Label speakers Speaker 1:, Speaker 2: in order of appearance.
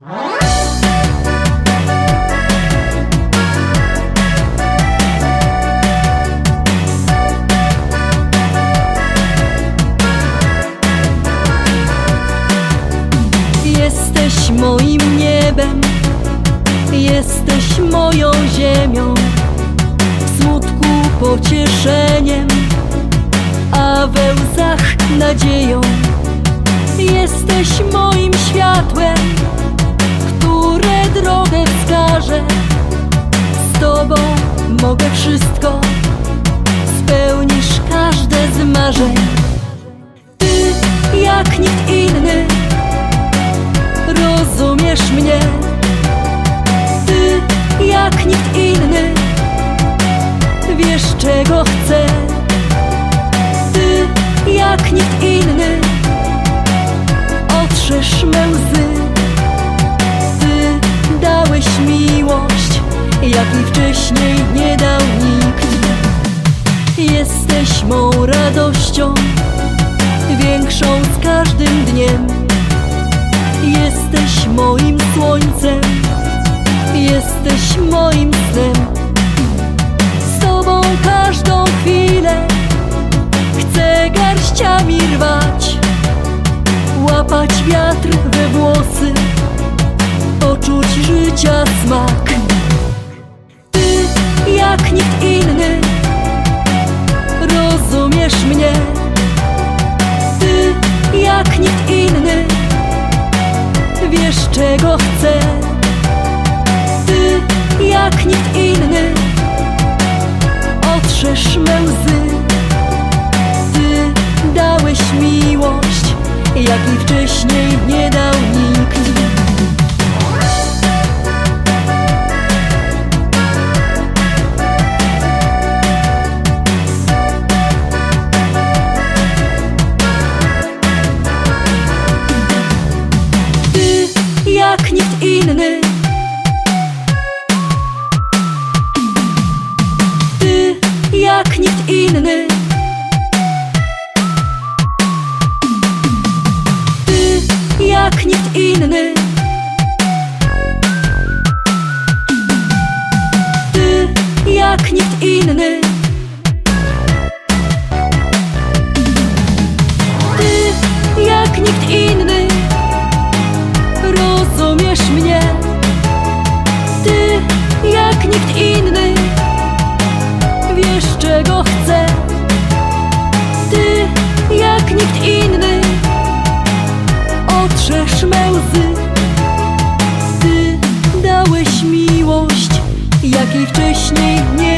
Speaker 1: Jesteś moim niebem, jesteś moją ziemią, w smutku pocieszeniem, a we łzach nadzieją. Jesteś moim światłem, Z Tobą mogę wszystko, spełnisz każde z marzeń. Ty jak nikt inny. Rozumiesz mnie? Ty jak nikt inny. Wiesz czego chcę wcześniej nie dał nikt Jesteś mą radością Większą z każdym dniem Jesteś moim słońcem, jesteś moim snem. Z Tobą każdą chwilę chcę garściami rwać, łapać wiatr we włosy, poczuć życia smak. Czego chcę. Ty jak nikt inny Otrzesz me łzy. Ty dałeś miłość Jakiej wcześniej nie dał nikt inny Ty jak nikt inny Ty jak nikt inny Ty jak nikt czego chcę. Ty jak nikt inny. Otrzesz me łzy. Ty dałeś miłość Jakiej wcześniej nie